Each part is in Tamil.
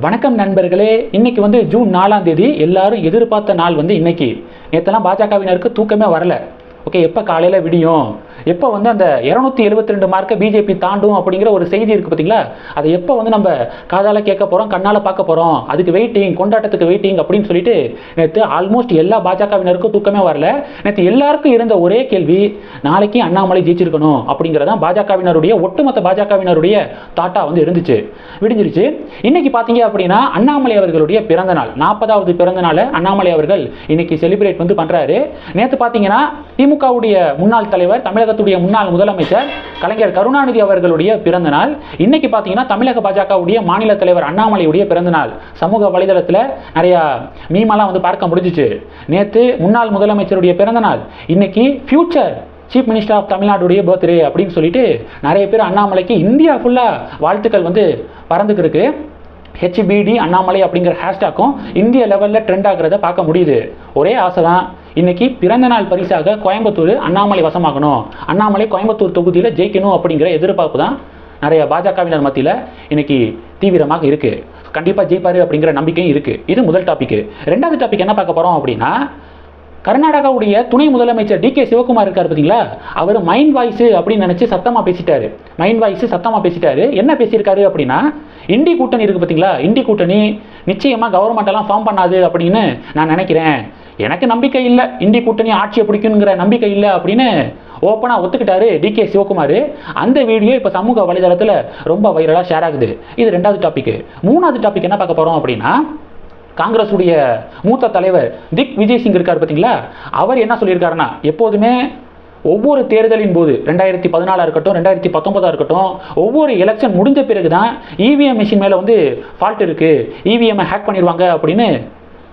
வணக்கம் நண்பர்களே இன்னைக்கு வந்து ஜூன் நாலாம் தேதி எல்லாரும் எதிர்பார்த்த நாள் வந்து இன்னைக்கு. நேற்றெல்லாம் பாஜகவினருக்கு தூக்கமே வரல. ஓகே எப்போ காலையில் விடியும்? எப்போ வந்து அந்த இரநூத்தி எழுபத்தி ரெண்டு மார்க்கை பிஜேபி தாண்டும் அப்படிங்கிற ஒரு செய்தி இருக்குது பார்த்தீங்களா அதை எப்போ வந்து நம்ம காதால் கேட்க போகிறோம் கண்ணால் பார்க்க போகிறோம் அதுக்கு வெயிட்டிங் கொண்டாட்டத்துக்கு வெயிட்டிங் அப்படின்னு சொல்லிட்டு நேற்று ஆல்மோஸ்ட் எல்லா பாஜகவினருக்கும் தூக்கமே வரல. நேற்று எல்லாருக்கும் இருந்த ஒரே கேள்வி நாளைக்கு அண்ணாமலை ஜெயிச்சிருக்கணும் அப்படிங்கிறதான் பாஜகவினருடைய ஒட்டுமொத்த பாஜகவினருடைய தாட்டா வந்து இருந்துச்சு. விடிஞ்சிருச்சு. இன்னைக்கு பார்த்தீங்க அப்படின்னா அண்ணாமலை அவர்களுடைய பிறந்த நாள் நாற்பதாவது பிறந்த நாள் அண்ணாமலை அவர்கள் இன்னைக்கு செலிப்ரேட் வந்து பண்ணுறாரு நேற்று பார்த்தீங்கன்னா திமுகவுடைய முன்னாள் தலைவர் தமிழக தமிழகத்துடைய முன்னாள் முதலமைச்சர் கலைஞர் கருணாநிதி அவர்களுடைய பிறந்த நாள். இன்னைக்கு பார்த்தீங்கன்னா தமிழக பாஜகவுடைய மாநில தலைவர் அண்ணாமலையுடைய பிறந்த நாள். சமூக வலைதளத்தில் நிறையா மீமெல்லாம் வந்து பார்க்க முடிஞ்சிச்சு. நேற்று முன்னாள் முதலமைச்சருடைய பிறந்த நாள். இன்னைக்கு ஃபியூச்சர் சீஃப் மினிஸ்டர் ஆஃப் தமிழ்நாடுடைய பர்த்டே அப்படின்னு சொல்லிட்டு நிறைய பேர் அண்ணாமலைக்கு இந்தியா ஃபுல்லாக வாழ்த்துக்கள் வந்து பறந்துக்கிருக்கு ஹெச்பிடி அண்ணாமலை அப்படிங்கிற ஹேஷ்டாக்கும் இந்திய லெவலில் ட்ரெண்ட் ஆகிறத பார்க்க முடியுது. ஒரே ஆசை தான் இன்னைக்கு பிறந்த நாள் பரிசாக கோயம்புத்தூர் அண்ணாமலை வசமாகணும். அண்ணாமலை கோயம்புத்தூர் தொகுதியில் ஜெயிக்கணும் அப்படிங்கிற எதிர்பார்ப்பு தான் நிறைய பாஜகவினர் மத்தியில் இன்னைக்கு தீவிரமாக இருக்கு. கண்டிப்பாக ஜெயிப்பாரு அப்படிங்கிற நம்பிக்கையும் இருக்கு. இது முதல் டாபிக் ரெண்டாவது டாபிக் என்ன பார்க்க போறோம் அப்படின்னா கர்நாடகாவுடைய துணை முதலமைச்சர் டி கே சிவகுமார் இருக்கார் பார்த்தீங்களா அவர் மைண்ட் வாய்ஸ் அப்படின்னு நினச்சி சத்தமாக பேசிட்டாரு. மைண்ட் வாய்ஸ் சத்தமாக பேசிட்டாரு. என்ன பேசியிருக்காரு அப்படின்னா இண்டி கூட்டணி இருக்குது பார்த்தீங்களா இண்டி கூட்டணி நிச்சயமாக கவர்மெண்ட் எல்லாம் ஃபார்ம் பண்ணாது அப்படின்னு நான் நினைக்கிறேன். எனக்கு நம்பிக்கை இல்லை. இந்தி கூட்டணி ஆட்சியை பிடிக்குங்கிற நம்பிக்கை இல்லை அப்படின்னு ஓப்பனாக ஒத்துக்கிட்டாரு டி கே சிவகுமார். அந்த வீடியோ இப்போ சமூக வலைதளத்தில் ரொம்ப வைரலாக ஷேர் ஆகுது. இது ரெண்டாவது டாபிக் மூணாவது டாபிக் என்ன பார்க்க போகிறோம் அப்படின்னா காங்கிரஸுடைய மூத்த தலைவர் திக் விஜய் சிங் இருக்கார் பார்த்தீங்களா அவர் என்ன சொல்லியிருக்காருன்னா எப்போதுமே ஒவ்வொரு தேர்தலின் போது ரெண்டாயிரத்தி பதினாலாக இருக்கட்டும் ரெண்டாயிரத்தி பத்தொன்பதாக இருக்கட்டும் ஒவ்வொரு எலெக்ஷன் முடிஞ்ச பிறகு தான் இவிஎம் மிஷின் மேலே வந்து ஃபால்ட் இருக்குது இவிஎம்ஐ ஹேக் பண்ணிடுவாங்க அப்படின்னு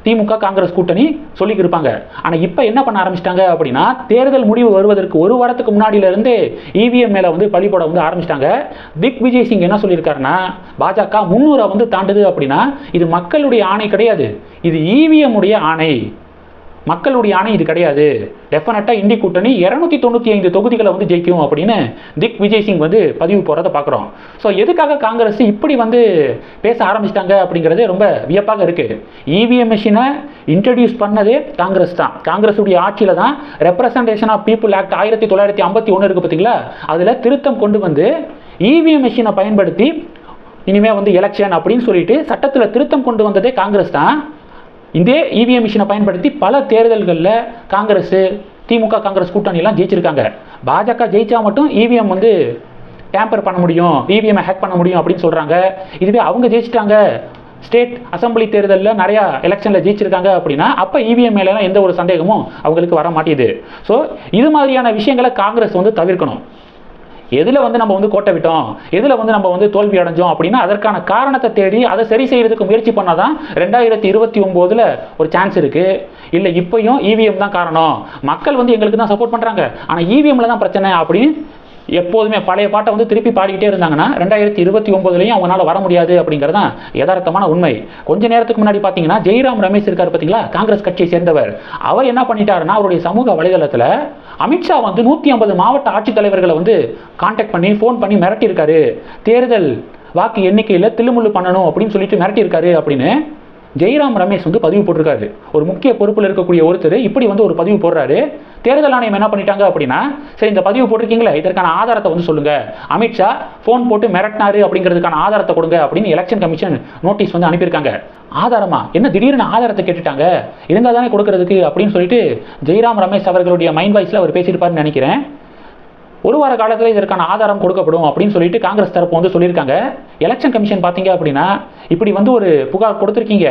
திமுக காங்கிரஸ் கூட்டணி சொல்லிக்கிட்டு இருப்பாங்க. ஆனால் இப்போ என்ன பண்ண ஆரம்பிச்சிட்டாங்க அப்படின்னா தேர்தல் முடிவு வருவதற்கு ஒரு வாரத்துக்கு முன்னாடியிலேருந்து இவிஎம் மேலே வந்து பழி போட வந்து ஆரம்பிச்சிட்டாங்க. திக் விஜய் சிங் என்ன சொல்லியிருக்காருன்னா பாஜக முன்னூறை வந்து தாண்டுது அப்படின்னா இது மக்களுடைய ஆணை கிடையாது. இது இவிஎம் உடைய ஆணை. மக்களுடைய ஆணை இது கிடையாது. டெஃபினட்டாக இந்தி கூட்டணி இரநூத்தி தொண்ணூற்றி ஐந்து தொகுதிகளை வந்து ஜெயிக்கும் அப்படின்னு திக் விஜய் சிங் வந்து பதிவு போகிறத பார்க்குறோம். ஸோ எதுக்காக காங்கிரஸ் இப்படி வந்து பேச ஆரம்பிச்சிட்டாங்க அப்படிங்கிறது ரொம்ப வியப்பாக இருக்குது இவிஎம் மிஷினை இன்ட்ரடியூஸ் பண்ணதே காங்கிரஸ் தான். காங்கிரஸுடைய ஆட்சியில் தான் ரெப்ரசன்டேஷன் ஆஃப் பீப்புள் ஆக்ட் ஆயிரத்தி தொள்ளாயிரத்தி ஐம்பத்தி ஒன்று இருக்குது பார்த்தீங்களா? அதில் திருத்தம் கொண்டு வந்து இவிஎம் மிஷினை பயன்படுத்தி இனிமேல் வந்து எலெக்ஷன் அப்படின்னு சொல்லிட்டு சட்டத்தில் திருத்தம் கொண்டு வந்ததே காங்கிரஸ் தான். இதே இவிஎம் மிஷினை பயன்படுத்தி பல தேர்தல்களில் காங்கிரஸ் திமுக காங்கிரஸ் கூட்டணியெல்லாம் ஜெயிச்சிருக்காங்க. பாஜக ஜெயிச்சா மட்டும் இவிஎம் வந்து டேம்பர் பண்ண முடியும் இவிஎம்ஐ ஹேக் பண்ண முடியும் அப்படின்னு சொல்கிறாங்க இதுவே அவங்க ஜெயிச்சிட்டாங்க. ஸ்டேட் அசம்பிளி தேர்தலில் நிறையா எலெக்ஷனில் ஜெயிச்சிருக்காங்க அப்படின்னா அப்போ இவிஎம் மேலாம் எந்த ஒரு சந்தேகமும் அவங்களுக்கு வர மாட்டேது. ஸோ இது மாதிரியான விஷயங்களை காங்கிரஸ் வந்து தவிர்க்கணும். எதில் வந்து நம்ம வந்து கோட்டை விட்டோம்? எதில் வந்து நம்ம வந்து தோல்வி அடைஞ்சோம் அப்படின்னா அதற்கான காரணத்தை தேடி அதை சரி செய்கிறதுக்கு முயற்சி பண்ணால் தான் ரெண்டாயிரத்தி இருபத்தி ஒம்போதில் ஒரு சான்ஸ் இருக்குது இல்லை இப்போயும் இவிஎம் தான் காரணம். மக்கள் வந்து எங்களுக்கு தான் சப்போர்ட் பண்ணுறாங்க ஆனால் இவிஎம்ல தான் பிரச்சனை அப்படின்னு எப்போதுமே பழைய பாட்டை வந்து திருப்பி பாடிக்கிட்டே இருந்தாங்கன்னா ரெண்டாயிரத்தி இருபத்தி ஒன்பதுலையும் அவங்களால வர முடியாது அப்படிங்கிறது தான் யதார்த்தமான உண்மை. கொஞ்ச நேரத்துக்கு முன்னாடி பார்த்தீங்கன்னா ஜெய்ராம் ரமேஷ் இருக்கார் பார்த்தீங்களா காங்கிரஸ் கட்சியை சேர்ந்தவர். அவர் என்ன பண்ணிட்டாருன்னா அவருடைய சமூக வலைதளத்தில் அமித்ஷா வந்து நூற்றி ஐம்பது மாவட்ட ஆட்சித்தலைவர்களை வந்து கான்டாக்ட் பண்ணி ஃபோன் பண்ணி மிரட்டியிருக்காரு. தேர்தல் வாக்கு எண்ணிக்கையில் தில்லுமுள்ளு பண்ணணும் அப்படின்னு சொல்லிட்டு மிரட்டியிருக்காரு அப்படின்னு ஜெய்ராம் ரமேஷ் வந்து பதிவு போட்டிருக்காரு. ஒரு முக்கிய பொறுப்பில் இருக்கக்கூடிய ஒருத்தர் இப்படி வந்து ஒரு பதிவு போடுறாரு. தேர்தல் ஆணையம் என்ன பண்ணிட்டாங்க அப்படின்னா சரி இந்த பதிவு போட்டிருக்கீங்களே இதற்கான ஆதாரத்தை வந்து சொல்லுங்க. அமித்ஷா ஃபோன் போட்டு மிரட்டினாரு அப்படிங்கிறதுக்கான ஆதாரத்தை கொடுங்க அப்படின்னு எலெக்ஷன் கமிஷன் நோட்டீஸ் வந்து அனுப்பியிருக்காங்க. ஆதாரமா? என்ன திடீர்னு ஆதாரத்தை கேட்டுட்டாங்க? இருந்தால் தானே கொடுக்கறதுக்கு அப்படின்னு சொல்லிட்டு ஜெய்ராம் ரமேஷ் அவர்களுடைய மைண்ட் வாய்ஸில் அவர் பேசியிருப்பாருன்னு நினைக்கிறேன். ஒரு வார காலத்தில் இதற்கான ஆதாரம் கொடுக்கப்படும் அப்படின்னு சொல்லிட்டு காங்கிரஸ் தரப்பு வந்து சொல்லியிருக்காங்க. எலெக்ஷன் கமிஷன் பார்த்தீங்க அப்படின்னா இப்படி வந்து ஒரு புகார் கொடுத்துருக்கீங்க.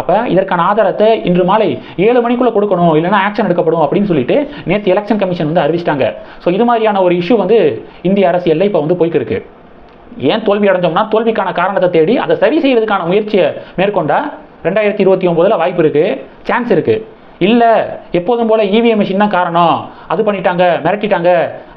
அப்போ இதற்கான ஆதாரத்தை இன்று மாலை ஏழு மணிக்குள்ளே கொடுக்கணும் இல்லைனா ஆக்ஷன் எடுக்கப்படும் அப்படின்னு சொல்லிட்டு நேற்று எலெக்ஷன் கமிஷன் வந்து அறிவிச்சிட்டாங்க. ஸோ இது மாதிரியான ஒரு இஷ்யூ வந்து இந்திய அரசியலில் இப்போ வந்து போய்க்கு இருக்கு. ஏன் தோல்வி அடைஞ்சோம்னா தோல்விக்கான காரணத்தை தேடி அதை சரி செய்யறதுக்கான முயற்சியை மேற்கொண்டா ரெண்டாயிரத்தி இருபத்தி ஒம்போதில் வாய்ப்பு இருக்குது சான்ஸ் இருக்குது இல்லை எப்போதும் போல் இவிஎம் மிஷின் தான் காரணம். அது பண்ணிட்டாங்க மிரட்டிட்டாங்க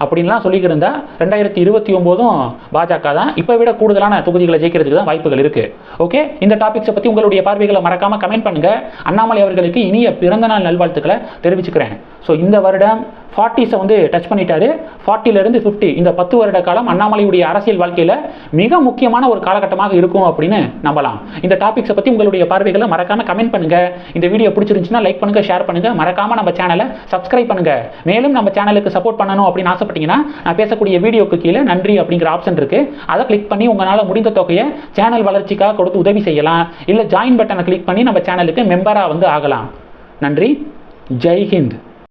அப்படின்லாம் சொல்லிக்கிட்டு இருந்தால் ரெண்டாயிரத்தி இருபத்தி ஒம்போதும் பாஜக தான் இப்போ விட கூடுதலான தொகுதிகளை ஜெயிக்கிறதுக்கு தான் வாய்ப்புகள் இருக்குது ஓகே இந்த டாபிக்ஸை பற்றி உங்களுடைய பார்வைகளை மறக்காமல் கமெண்ட் பண்ணுங்கள் அண்ணாமலை அவர்களுக்கு இனிய பிறந்தநாள் நல்வாழ்த்துக்களை தெரிவிச்சுக்கிறேன். ஸோ இந்த வருடம் ஃபார்ட்டிஸை வந்து டச் பண்ணிட்டாரு. ஃபார்ட்டிலேருந்து ஃபிஃப்டி இந்த பத்து வருட காலம் அண்ணாமலையுடைய அரசியல் வாழ்க்கையில் மிக முக்கியமான ஒரு காலகட்டமாக இருக்கும் அப்படின்னு நம்பலாம். இந்த டாபிக்ஸை பற்றி உங்களுடைய பார்வைகளை மறக்காமல் கமெண்ட் பண்ணுங்கள் இந்த வீடியோ பிடிச்சிருந்துச்சுன்னா லைக் பண்ணுங்கள் ஷேர் பண்ணுங்கள் மறக்காமல் நம்ம சேனலை சப்ஸ்கிரைப் பண்ணுங்கள் மேலும் நம்ம சேனலுக்கு சப்போர்ட் பண்ணணும் அப்படின்னு ஆசைப்பட்டீங்கன்னா நான் பேசக்கூடிய வீடியோக்கு கீழே நன்றி அப்படிங்கிற ஆப்ஷன் இருக்குது அதை கிளிக் பண்ணி உங்களால் முடிந்த தொகையை சேனல் வளர்ச்சிக்காக கொடுத்து உதவி செய்யலாம். இல்லை ஜாயின் பட்டனை கிளிக் பண்ணி நம்ம சேனலுக்கு மெம்பராக வந்து ஆகலாம். நன்றி. ஜெய் ஹிந்த்.